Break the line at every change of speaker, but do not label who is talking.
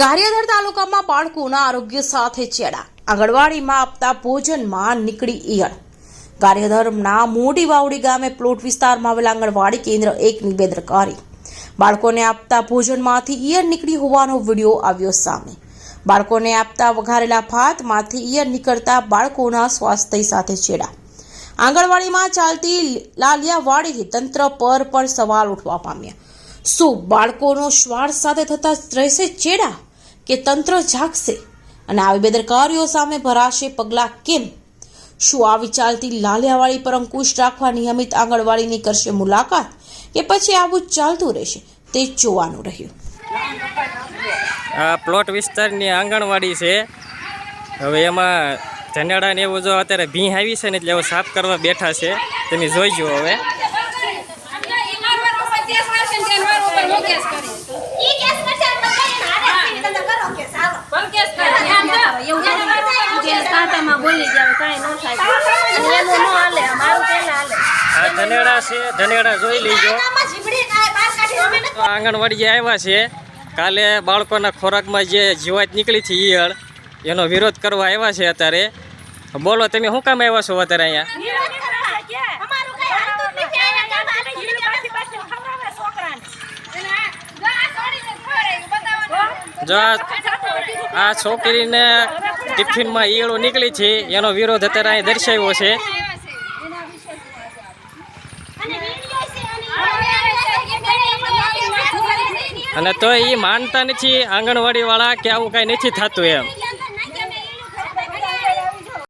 ગારિયાધાર તાલુકામાં બાળકોના આરોગ્ય સાથે ચેડા. આંગણવાડીમાં આપતા ભોજનમાં નીકળી ઈયળ. ગારિયાધરના મોટી વાવડી ગામે પ્લોટ વિસ્તારમાં આવેલા આંગણવાડી કેન્દ્ર એકની બેદરકારી બાળકોને આપતા ભોજનમાંથી ઈયળ નીકળી હોવાનો વીડિયો આવ્યો સામે. બાળકોને આપતા વઘારેલા ભાતમાંથી ઈયળ નીકળતા બાળકોના સ્વાસ્થ્ય સાથે ચેડા. આંગણવાડીમાં ચાલતી લાલિયાવાડીથી તંત્ર પર પણ સવાલ ઉઠવા પામ્યા. શું બાળકોનો શ્વાસ સાથે થતા રહેશે ચેડા કે તંત્ર જાગશે? અને આવી બેદરકારીઓ સામે ભરાશે પગલાં કેમ? શું આવી ચાલતી લાલિયાવાળી પર અંકુશ રાખવા નિયમિત આંગણવાડીની કરશે મુલાકાત કે પછી આવું ચાલતું રહેશે તે જોવાનું રહ્યું.
આ પ્લોટ વિસ્તારની આંગણવાડી છે. હવે એમાં ધનેડા ને એવું જો અત્યારે ભીં આવી છે ને એટલે હવે સાફ કરવા બેઠા છે. તમે જોઈજો હવે
ઈ કેસ કરશે તો કઈ હારે પીને તમે કરો કેસ હાલો
આ ધનેડા છે, ધનેડા જોઈ લેજો. આંગણવાડી આવ્યા છે. કાલે બાળકોના ખોરાકમાં જે જીવાત નીકળી છે ઈયળ એનો વિરોધ કરવા આવ્યા છે અત્યારે. બોલો, તમે શું કામ આવ્યા છો અત્યારે અહીંયા?
જ
આ છોકરીને ટિફિનમાં ઈયળો નીકળી છે, એનો વિરોધ અત્યારે અહીં દર્શાવ્યો છે. અને તો એ માનતા નથી આંગણવાડીવાળા કે આવું કાંઈ નથી થતું એમ.